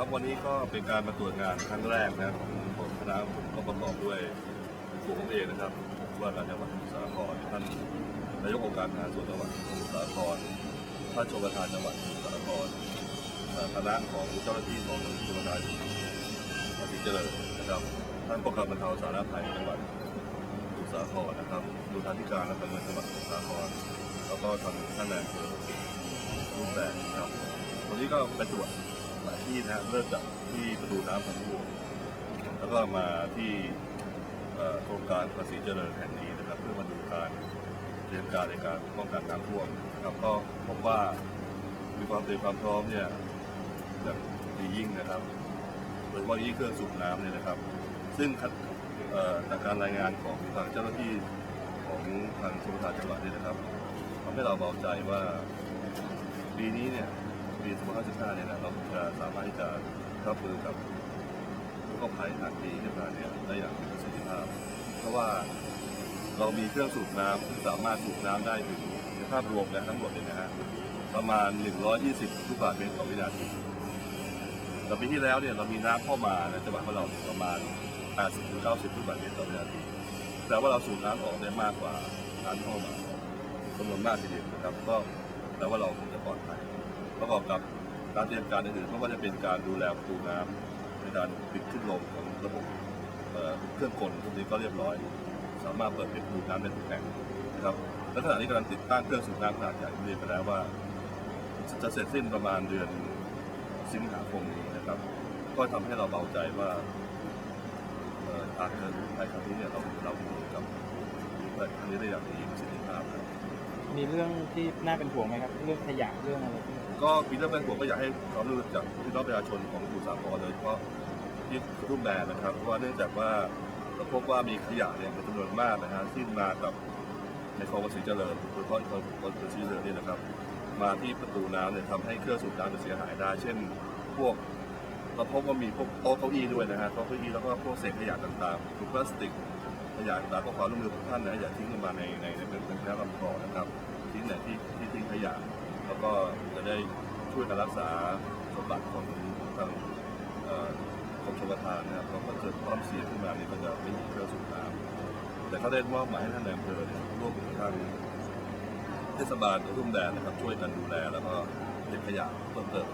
ครับวันนี้ก็เป็นการมาตรวจงานครั้งแรกนะครับของคณะผมก็ประกอบด้วยตัวผมเองนะครับว่าการจังหวัดสมุทรสาครท่านนายกองค์การบริหารส่วนจังหวัดสมุทรสาครท่านชมประธานจังหวัดสมุทรสาครเอ่อคณะของเจ้าหน้าที่ของชมประธานภาษีเจริญนะครับท่านป้องกันบรรเทาสาธารณภัยจังหวัดสมุทรสาครนะครับดูทางธิการและการเงินจังหวัดสมุทรสาครแล้วก็ทางท่านนายอำเภอรูปแบบนะครับวันนี้ก็ไปตรวจ ลายที่นะฮะเริ่มจากที่ประตูน้ำพันธุ์วแล้วก็มาที่โครงการภาษีเจริญแห่งนี้นะครับ เพื่อมาดูการเตรียมการในการป้องกันน้ำท่วมนะครับก็พบว่ามีความเตรียมความพร้อมเนี่ยอย่างดียิ่งนะครับโดยเฉพาะยิ่งเครื่องสูบน้ำเนี่ยนะครับ ซึ่งจากการรายงานของทางเจ้าหน้าที่ของทางสมุทรสาครจังหวัดเนี่ยนะครับทำให้เราเบาใจว่าปีนี้เนี่ย ปี2055เนี่ยนะเราจะสามารถที่จะรับมือกับผู้ประสบภัยทางปีขึ้นมาเนี่ยได้อย่างมีประสิทธิภาพ เพราะว่าเรามีเครื่องสูบน้ำที่สามารถสูบน้ำได้ถึงในภาพรวมและทั้งหมดเนี่ยนะฮะประมาณ 120 ลูกบาศก์เมตรต่อวินาทีแต่ปีที่แล้วเนี่ยเรามีน้ำเข้ามาในจังหวัดของเราประมาณ 80ถึง90 ลูกบาศก์เมตรต่อวินาทีแต่ว่าเราสูบน้ำออกได้มากกว่าน้ำเข้ามาจำนวนมากทีเดียวนะครับ ก็แปลว่าเราคงจะปลอดภัย ประกอบกับการเตรียมการอื่นๆไม่ว่าจะเป็นการดูแลประตูน้ำในการปิดขึ้นลงของระบบเครื่องกลพวกนี้ก็เรียบร้อย สามารถเปิดปิดประตูน้ำได้ทุกแห่งนะครับและขณะนี้กำลังติดตั้งเครื่องสูบน้ำขนาดใหญ่เรียนไปแล้วว่า จะเสร็จสิ้นประมาณเดือนสิงหาคมนี้นะครับ ก็ทำให้เราเบาใจว่าอ่อการเดินไปครั้งนี้เนี่ยเราเราอยู่กับครั้งนี้ได้อย่างมีประสิทธิ มีเรื่องที่น่าเป็นห่วงไหมครับ เรื่องขยะเรื่องอะไรพวกนี้ก็มีเรื่องเป็นห่วงก็อยากให้ความร่วมมือจากพี่น้องประชาชนของสมุทรสาครโดยเฉพาะที่ระทุ่มแบนนะครับเพราะว่าเนื่องจากว่าเราพบว่ามีขยะเนี่ยเป็นจำนวนมากนะฮะที่มากับในคลองภาษีเจริญโดยเฉพาะคลองภาษีเจริญเนี่ยนะครับ มาที่ประตูน้ำเนี่ยทำให้เครื่องสูบน้ำเสียหายได้ เช่น พวกเราพบว่ามีพวกโต๊ะเก้าอี้ด้วยนะฮะโต๊ะเก้าอี้แล้วก็พวกเศษขยะต่างๆถุงพลาสติกขยะต่างๆก็ขอร่วมมือทุกท่านนะอย่าทิ้งลงมาในในในในในน้ำลำคลองนะครับ ทิ้งไหนที่ที่ทิ้งขยะแล้วก็จะได้ช่วยกันรักษาสมบัติของทางเอ่อกรมชลประทานนะครับเราก็เกิดความเสียขึ้นมาเนี่ยก็จะไม่มีเครื่องสูบน้ำแต่เขาได้มอบหมายให้ท่านนายอำเภอเนี่ยร่วมกับทางเทศบาลกระทุ่มแดนนะครับช่วยกันดูแลแล้วก็เก็บขยะเพิ่มเติม